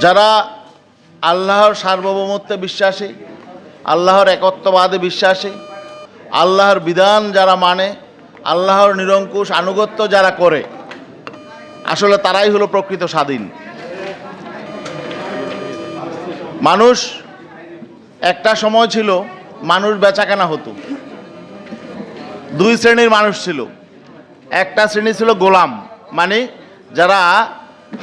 যারা আল্লাহর সার্বভৌমত্বে বিশ্বাসী, আল্লাহর একত্ববাদে বিশ্বাসী, আল্লাহর বিধান যারা মানে আল্লাহর নিরঙ্কুশ আনুগত্য যারা করে, আসলে তারাই হলো প্রকৃত স্বাধীন। মানুষ, একটা সময় ছিল মানুষ বেচাকেনা হতো। দুই শ্রেণির মানুষ ছিল। একটা শ্রেণি ছিল গোলাম মানে যারা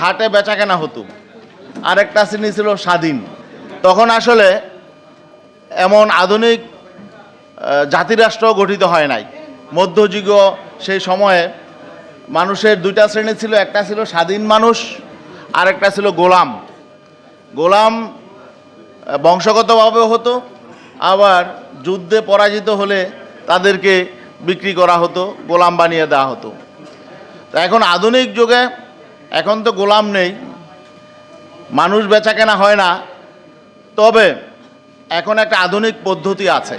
হাটে বেচাকেনা হতো। আর একটা শ্রেণি ছিল স্বাধীন। তখন আসলে এমন আধুনিক জাতিরাষ্ট্র গঠিত হয় নাই। মধ্যযুগীয় সেই সময়ে মানুষের দুইটা শ্রেণি ছিল, একটা ছিল স্বাধীন মানুষ আর একটা ছিল গোলাম। গোলাম বংশগতভাবে হতো, আবার যুদ্ধে পরাজিত হলে তাদেরকে বিক্রি করা হতো, গোলাম বানিয়ে দেওয়া হতো। তো এখন আধুনিক যুগে, এখন তো গোলাম নেই মানুষ বেচা কেনা হয় না। তবে এখন একটা আধুনিক পদ্ধতি আছে।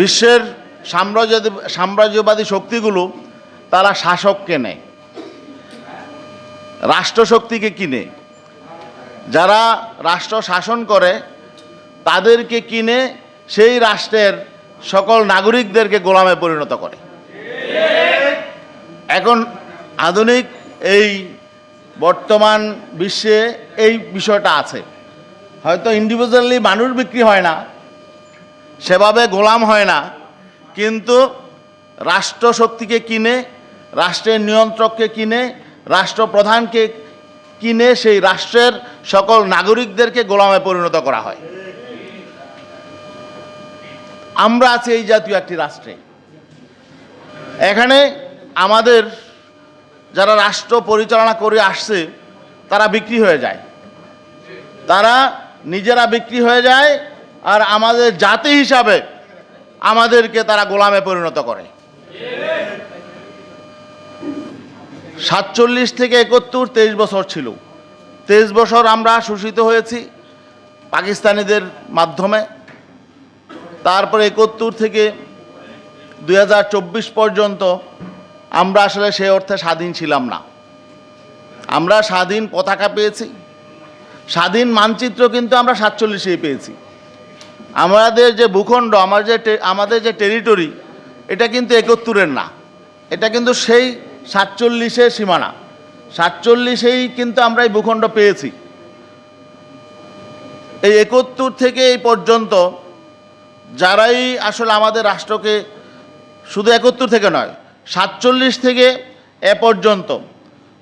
বিশ্বের সাম্রাজ্য সাম্রাজ্যবাদী শক্তিগুলো তারা শাসককে নেয়। রাষ্ট্রশক্তিকে কিনে যারা রাষ্ট্র শাসন করে, তাদেরকে কিনে সেই রাষ্ট্রের সকল নাগরিকদেরকে গোলামে পরিণত করে। এখন আধুনিক এই বর্তমান বিশ্বে এই বিষয়টা আছে। হয়তো ইন্ডিভিজুয়ালি মানুষ বিক্রি হয় না, সেভাবে গোলাম হয় না, কিন্তু রাষ্ট্রশক্তিকে কিনে, রাষ্ট্রের নিয়ন্ত্রককে কিনে, রাষ্ট্রপ্রধানকে কিনে সেই রাষ্ট্রের সকল নাগরিকদেরকে গোলামে পরিণত করা হয়। আমরা আছি এই জাতীয় একটি রাষ্ট্রে। এখানে আমাদের যারা রাষ্ট্র পরিচালনা করে আসছে, তারা বিক্রি হয়ে যায়। তারা নিজেরা বিক্রি হয়ে যায় আর আমাদের জাতি হিসাবে আমাদেরকে তারা গোলামে পরিণত করে। সাতচল্লিশ থেকে একাত্তর তেইশ বছর ছিল। তেইশ বছর আমরা শোষিত হয়েছি পাকিস্তানিদের মাধ্যমে। তারপরে একাত্তর থেকে দু হাজার চব্বিশ পর্যন্ত আমরা আসলে সে অর্থে স্বাধীন ছিলাম না। আমরা স্বাধীন পতাকা পেয়েছি। স্বাধীন মানচিত্র কিন্তু আমরা সাতচল্লিশেই পেয়েছি। আমাদের যে ভূখণ্ড, আমার যে আমাদের যে টেরিটরি, এটা কিন্তু একত্তরের না। এটা কিন্তু সেই সাতচল্লিশের সীমানা। সাতচল্লিশেই কিন্তু আমরা এই ভূখণ্ড পেয়েছি। এই একত্তর থেকে এই পর্যন্ত যারাই আসলে আমাদের রাষ্ট্রকে শুধু একত্তর থেকে নয় সাতচল্লিশ থেকে এ পর্যন্ত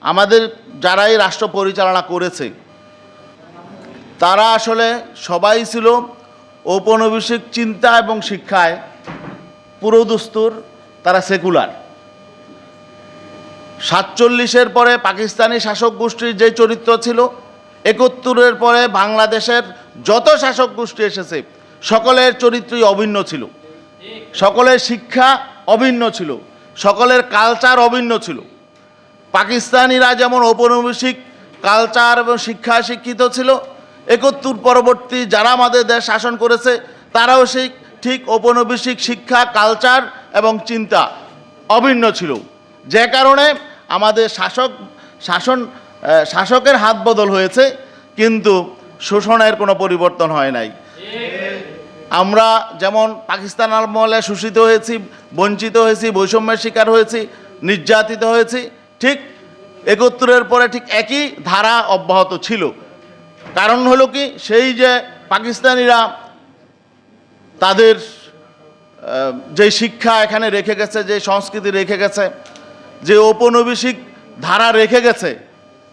আমাদের যারাই রাষ্ট্র পরিচালনা করেছে, তারা আসলে সবাই ছিল ঔপনিবেশিক চিন্তা এবং শিক্ষায় পুরোদস্তুর, তারা সেকুলার। সাতচল্লিশের পরে পাকিস্তানি শাসক গোষ্ঠীর যে চরিত্র ছিল, একাত্তরের পরে বাংলাদেশের যত শাসক গোষ্ঠী এসেছে, সকলের চরিত্রই অভিন্ন ছিল। সকলের শিক্ষা অভিন্ন ছিল। সকলের কালচার অভিন্ন ছিল। পাকিস্তানিরা যেমন ঔপনিবেশিক কালচার এবং শিক্ষা শিক্ষিত ছিল, একাত্তর পরবর্তী যারা আমাদের দেশ শাসন করেছে, তারাও সেই ঠিক ঔপনিবেশিক শিক্ষা কালচার এবং চিন্তা অভিন্ন ছিল। যে কারণে আমাদের শাসক, শাসন শাসকের হাত বদল হয়েছে, কিন্তু শোষণের কোনো পরিবর্তন হয় নাই। আমরা যেমন পাকিস্তান আমলে শোষিত হয়েছি, বঞ্চিত হয়েছি, বৈষম্যের শিকার হয়েছি, নির্যাতিত হয়েছি, ঠিক একত্তরের পরে ঠিক একই ধারা অব্যাহত ছিল। কারণ হলো কি, সেই যে পাকিস্তানিরা তাদের যে শিক্ষা এখানে রেখে গেছে যে সংস্কৃতি রেখে গেছে, যে ঔপনিবেশিক ধারা রেখে গেছে,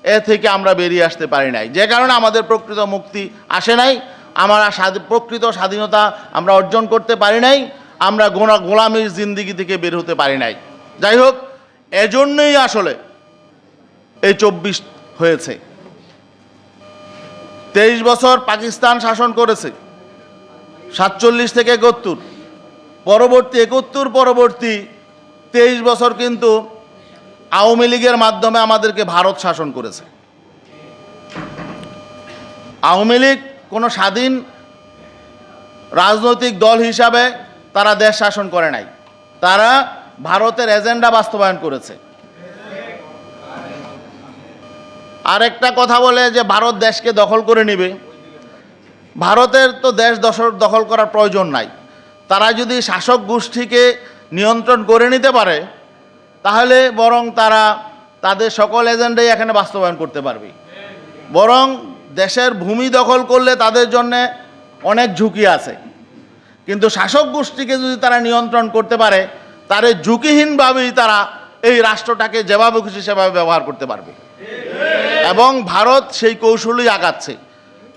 এ থেকে আমরা বেরিয়ে আসতে পারি নাই। যে কারণে আমাদের প্রকৃত মুক্তি আসে নাই। আমরা প্রকৃত স্বাধীনতা আমরা অর্জন করতে পারি নাই, আমরা গোনা গোলামির জিন্দিগি থেকে বের হতে পারি নাই। যাই হোক, এজন্যই আসলে এই চব্বিশ হয়েছে। তেইশ বছর পাকিস্তান শাসন করেছে, সাতচল্লিশ থেকে একাত্তর, পরবর্তী একাত্তর, পরবর্তী তেইশ বছর কিন্তু আওয়ামী লীগের মাধ্যমে আমাদেরকে ভারত শাসন করেছে। আওয়ামী লীগ কোনো স্বাধীন রাজনৈতিক দল হিসাবে তারা দেশ শাসন করে নাই। তারা ভারতের এজেন্ডা বাস্তবায়ন করেছে। আরেকটা কথা বলে যে ভারত দেশকে দখল করে নিবে। ভারতের তো দেশ দখল করার প্রয়োজন নাই। তারা যদি শাসক গোষ্ঠীকে নিয়ন্ত্রণ করে নিতে পারে, তাহলে বরং তারা তাদের সকল এজেন্ডাই এখানে বাস্তবায়ন করতে পারবে। বরং দেশের ভূমি দখল করলে তাদের জন্যে অনেক ঝুঁকি আছে। কিন্তু শাসক গোষ্ঠীকে যদি তারা নিয়ন্ত্রণ করতে পারে, তারে ঝুঁকিহীনভাবেই তারা এই রাষ্ট্রটাকে যেভাবে খুশি সেভাবে ব্যবহার করতে পারবে। এবং ভারত সেই কৌশলই আগাচ্ছে।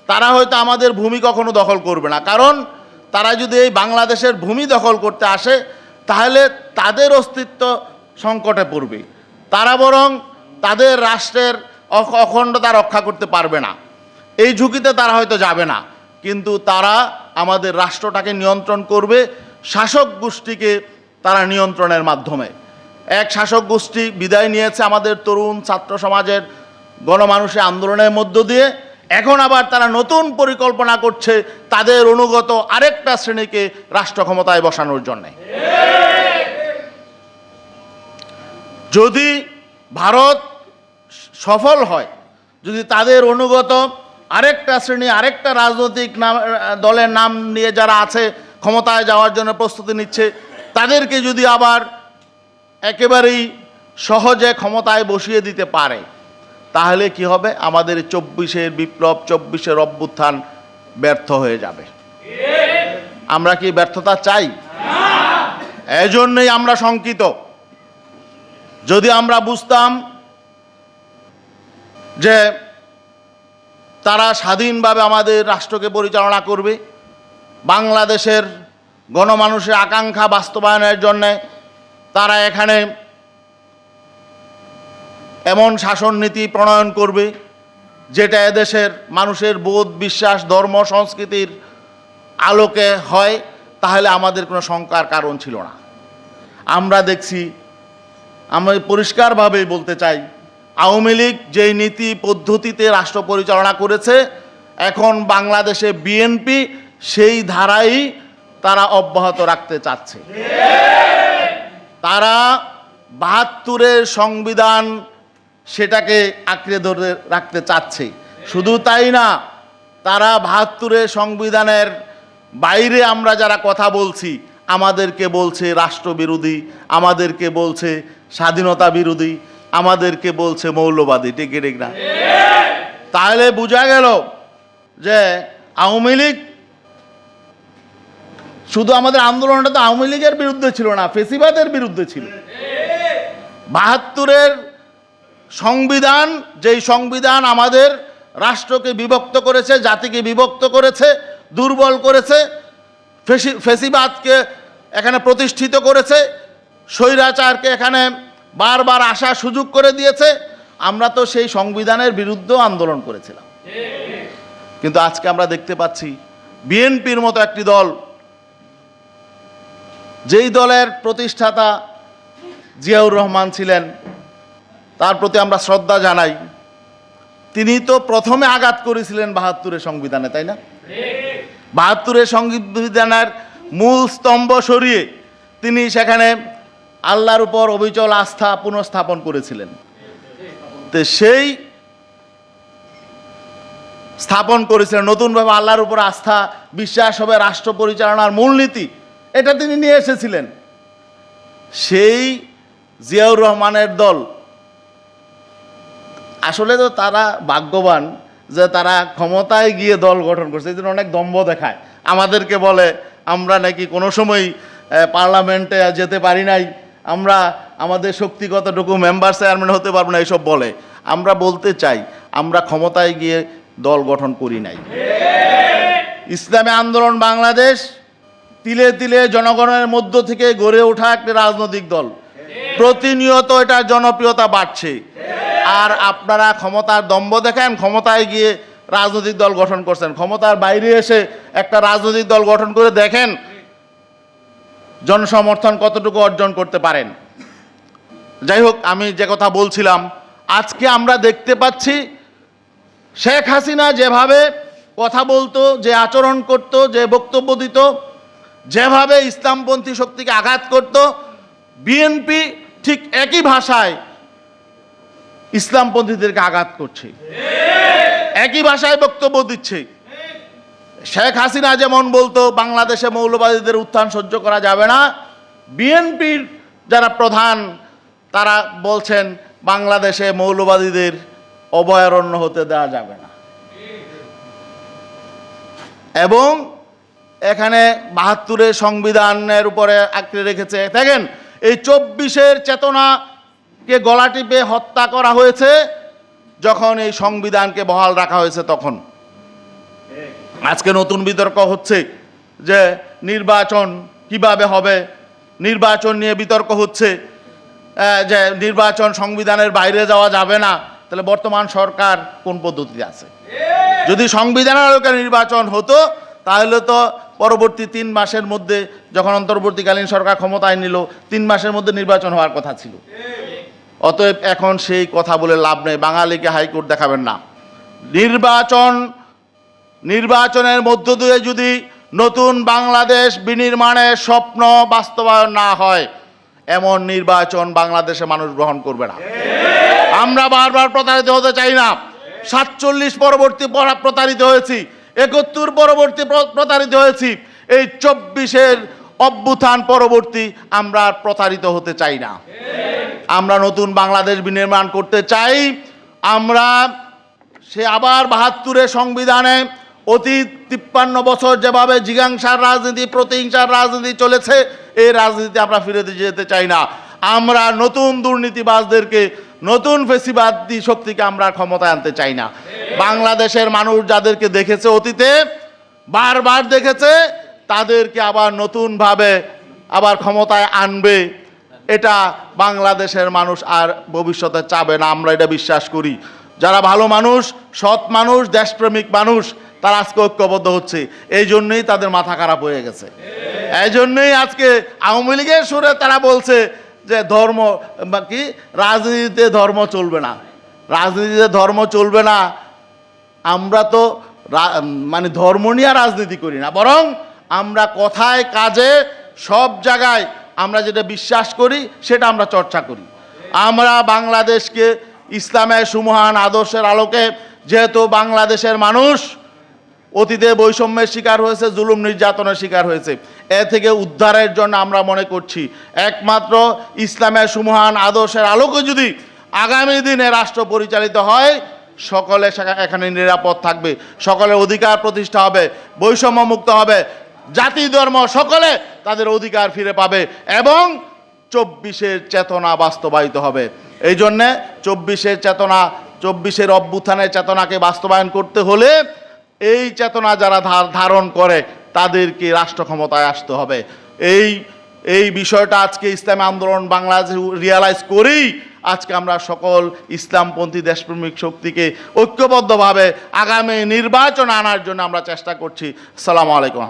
তারা হয়তো আমাদের ভূমি কখনো দখল করবে না। কারণ তারা যদি এই বাংলাদেশের ভূমি দখল করতে আসে, তাহলে তাদের অস্তিত্ব সংকটে পড়বে। তারা বরং তাদের রাষ্ট্রের অখ- অখণ্ডতা রক্ষা করতে পারবে না। এই ঝুঁকিতে তারা হয়তো যাবে না। কিন্তু তারা আমাদের রাষ্ট্রটাকে নিয়ন্ত্রণ করবে, শাসক গোষ্ঠীকে তারা নিয়ন্ত্রণের মাধ্যমে। এক শাসক গোষ্ঠী বিদায় নিয়েছে আমাদের তরুণ ছাত্র সমাজের গণমানুষের আন্দোলনের মধ্য দিয়ে। এখন আবার তারা নতুন পরিকল্পনা করছে তাদের অনুগত আরেকটা শ্রেণীকে রাষ্ট্র ক্ষমতায় বসানোর জন্যে। যদি ভারত সফল হয়, যদি তাদের অনুগত আরেকটা শ্রেণি, আরেকটা রাজনৈতিক নাম দলের নাম নিয়ে যারা আছে, ক্ষমতায় যাওয়ার জন্য প্রস্তুতি নিচ্ছে, তাদেরকে যদি আবার একেবারেই সহজে ক্ষমতায় বসিয়ে দিতে পারে, তাহলে কি হবে? আমাদের চব্বিশের বিপ্লব, চব্বিশের অভ্যুত্থান ব্যর্থ হয়ে যাবে। আমরা কি ব্যর্থতা চাই? এজন্যই আমরা শঙ্কিত। যদি আমরা বুঝতাম যে তারা স্বাধীনভাবে আমাদের রাষ্ট্রকে পরিচালনা করবে। বাংলাদেশের গণমানুষের আকাঙ্ক্ষা বাস্তবায়নের জন্যে তারা এখানে এমন শাসন নীতি প্রণয়ন করবে, যেটা এদেশের মানুষের বোধ, বিশ্বাস, ধর্ম, সংস্কৃতির আলোকে হয়, তাহলে আমাদের কোনো শঙ্কার কারণ ছিল না। আমরা দেখছি, আমি পরিষ্কারভাবে বলতে চাই আওয়ামী লীগ যেই নীতি পদ্ধতিতে রাষ্ট্র পরিচালনা করেছে, এখন বাংলাদেশে বিএনপি সেই ধারাই তারা অব্যাহত রাখতে চাচ্ছে। তারা বাহাত্তরের সংবিধান সেটাকে আঁকড়ে ধরে রাখতে চাচ্ছে। শুধু তাই না, তারা বাহাত্তরের সংবিধানের বাইরে আমরা যারা কথা বলছি, আমাদেরকে বলছে রাষ্ট্রবিরোধী, আমাদেরকে বলছে স্বাধীনতা বিরোধী আমাদেরকে বলছে মৌলবাদী, ঠিক ঠিক না? তাহলে বোঝা গেল যে আওয়ামী লীগ, শুধু আমাদের আন্দোলনটা তো আওয়ামী লীগের বিরুদ্ধে ছিল না, ফেসিবাদের বিরুদ্ধে ছিল। বাহাত্তরের সংবিধান, যেই সংবিধান আমাদের রাষ্ট্রকে বিভক্ত করেছে, জাতিকে বিভক্ত করেছে, দুর্বল করেছে, ফেসি- ফেসিবাদকে এখানে প্রতিষ্ঠিত করেছে, স্বৈরাচারকে এখানে বারবার আসার সুযোগ করে দিয়েছে। আমরা তো সেই সংবিধানের বিরুদ্ধেও আন্দোলন করেছিলাম। কিন্তু আজকে আমরা দেখতে পাচ্ছি, বিএনপির মতো একটি দল, যেই দলের প্রতিষ্ঠাতা জিয়াউর রহমান ছিলেন, তার প্রতি আমরা শ্রদ্ধা জানাই। তিনি তো প্রথমে আঘাত করেছিলেন বাহাত্তরের সংবিধানে, তাই না? বাহাত্তরের সংবিধানের মূল স্তম্ভ সরিয়ে তিনি সেখানে আল্লাহর উপর অবিচল আস্থা পুনঃস্থাপন করেছিলেন। তো সেই স্থাপন করেছিলেন, নতুনভাবে আল্লাহর উপর আস্থা, বিশ্বাস হবে, রাষ্ট্র পরিচালনার মূলনীতি, এটা তিনি নিয়ে এসেছিলেন। সেই জিয়াউর রহমানের দল, আসলে তো তারা ভাগ্যবান যে তারা ক্ষমতায় গিয়ে দল গঠন করছে, এই জন্য অনেক দম্ভ দেখায়। আমাদেরকে বলে, আমরা নাকি কোনো সময় পার্লামেন্টে যেতে পারি নাই আমরা আমাদের শক্তিগতটুকু মেম্বার চেয়ারম্যান হতে পারব না এইসব বলে। আমরা বলতে চাই, আমরা ক্ষমতায় গিয়ে দল গঠন করি নাই। ইসলামী আন্দোলন বাংলাদেশ তিলে তিলে জনগণের মধ্য থেকে গড়ে ওঠা একটি রাজনৈতিক দল। প্রতিনিয়ত এটার জনপ্রিয়তা বাড়ছে। আর আপনারা ক্ষমতার দম্ভ দেখেন, ক্ষমতায় গিয়ে রাজনৈতিক দল গঠন করছেন। ক্ষমতার বাইরে এসে একটা রাজনৈতিক দল গঠন করে দেখেন জনসমর্থন কতটুকু অর্জন করতে পারেন? যাই হোক আমি যে কথা বলছিলাম, আজকে আমরা দেখতে পাচ্ছি শেখ হাসিনা যেভাবে কথা বলতো, যে আচরণ করত, যে বক্তব্য দিত, যেভাবে ইসলামপন্থী শক্তিকে আঘাত করত, বিএনপি ঠিক একই ভাষায় ইসলামপন্থীদেরকে আঘাত করছে। একই ভাষায় বক্তব্য দিচ্ছে। শেখ হাসিনা যেমন বলতো, বাংলাদেশে মৌলবাদীদের উত্থান সহ্য করা যাবে না। বিএনপির যারা প্রধান, তারা বলছেন, বাংলাদেশে মৌলবাদীদের অভয়ারণ্য হতে দেওয়া যাবে না। এবং এখানে বাহাত্তরের সংবিধানের উপরে আঁকড়ে রেখেছে। দেখেন, এই চব্বিশের চেতনাকে গলা টিপে হত্যা করা হয়েছে, যখন এই সংবিধানকে বহাল রাখা হয়েছে তখন। আজকে নতুন বিতর্ক হচ্ছে যে নির্বাচন কীভাবে হবে? নির্বাচন নিয়ে বিতর্ক হচ্ছে যে নির্বাচন সংবিধানের বাইরে যাওয়া যাবে না। তাহলে বর্তমান সরকার কোন পদ্ধতিতে আছে? যদি সংবিধানের আলোকে নির্বাচন হতো, তাহলে তো পরবর্তী তিন মাসের মধ্যে যখন অন্তর্বর্তীকালীন সরকার ক্ষমতায় নিল, তিন মাসের মধ্যে নির্বাচন হওয়ার কথা ছিল। অতএব এখন সেই কথা বলে লাভ নেই। বাঙালিকে হাইকোর্ট দেখাবেন না। নির্বাচন নির্বাচনের মধ্য দিয়ে যদি নতুন বাংলাদেশ বিনির্মাণের স্বপ্ন বাস্তবায়ন না হয়, এমন নির্বাচন বাংলাদেশে মানুষ গ্রহণ করবে না। আমরা বারবার প্রতারিত হতে চাই না। সাতচল্লিশ পরবর্তী পরা- প্রতারিত হয়েছি, একাত্তর পরবর্তী প্র- প্রতারিত হয়েছি, এই চব্বিশের অভ্যুত্থান পরবর্তী আমরা প্রতারিত হতে চাই না। আমরা নতুন বাংলাদেশ বিনির্মাণ করতে চাই, আমরা সে আবার বাহাত্তরের সংবিধানে অতীত তিপ্পান্ন বছর যেভাবে জিজ্ঞাসার রাজনীতি, প্রতিহিংসার রাজনীতি চলেছে, এই রাজনীতি আমরা ফিরে যেতে চাই না। আমরা নতুন দুর্নীতিবাজদেরকে, নতুন ফেসিবাদী শক্তিকে আমরা ক্ষমতায় আনতে চাই না। বাংলাদেশের মানুষ যাদেরকে দেখেছে অতীতে, বারবার দেখেছে, তাদেরকে আবার নতুনভাবে আবার ক্ষমতায় আনবে। এটা বাংলাদেশের মানুষ আর ভবিষ্যতে চাবে না, আমরা এটা বিশ্বাস করি। যারা ভালো মানুষ, সৎ মানুষ, দেশপ্রেমিক মানুষ তারা আজকে ঐক্যবদ্ধ হচ্ছে। এই জন্যই তাদের মাথা খারাপ হয়ে গেছে। এই জন্যই আজকে আওয়ামী লীগের সুরে তারা বলছে যে ধর্ম কি? রাজনীতিতে ধর্ম চলবে না। রাজনীতিতে ধর্ম চলবে না। আমরা তো মানে ধর্ম নিয়ে রাজনীতি করি না। বরং আমরা কথায়, কাজে, সব জায়গায় আমরা যেটা বিশ্বাস করি, সেটা আমরা চর্চা করি। আমরা বাংলাদেশকে ইসলামের সুমহান আদর্শের আলোকে যেহেতু বাংলাদেশের মানুষ অতীতে বৈষম্যের শিকার হয়েছে, জুলুম নির্যাতনের শিকার হয়েছে। এ থেকে উদ্ধারের জন্য আমরা মনে করছি, একমাত্র ইসলামের সুমহান আদর্শের আলোকে যদি আগামী দিনে রাষ্ট্র পরিচালিত হয়, সকলে এখানে নিরাপদ থাকবে। সকলের অধিকার প্রতিষ্ঠা হবে বৈষম্য মুক্ত হবে। জাতি, ধর্ম সকলে তাদের অধিকার ফিরে পাবে এবং চব্বিশের চেতনা বাস্তবায়িত হবে। এই জন্যে চব্বিশের চেতনা, চব্বিশের অভ্যুত্থানের চেতনাকে বাস্তবায়ন করতে হলে এই চেতনা যারা ধারণ করে তাদেরকে রাষ্ট্র ক্ষমতায় আসতে হবে? এই এই বিষয়টা আজকে ইসলাম আন্দোলন বাংলাদেশ রিয়ালাইজ করেই আজকে আমরা সকল ইসলামপন্থী দেশপ্রেমিক শক্তিকে ঐক্যবদ্ধভাবে আগামী নির্বাচন আনার জন্য আমরা চেষ্টা করছি। সালাম আলাইকুম।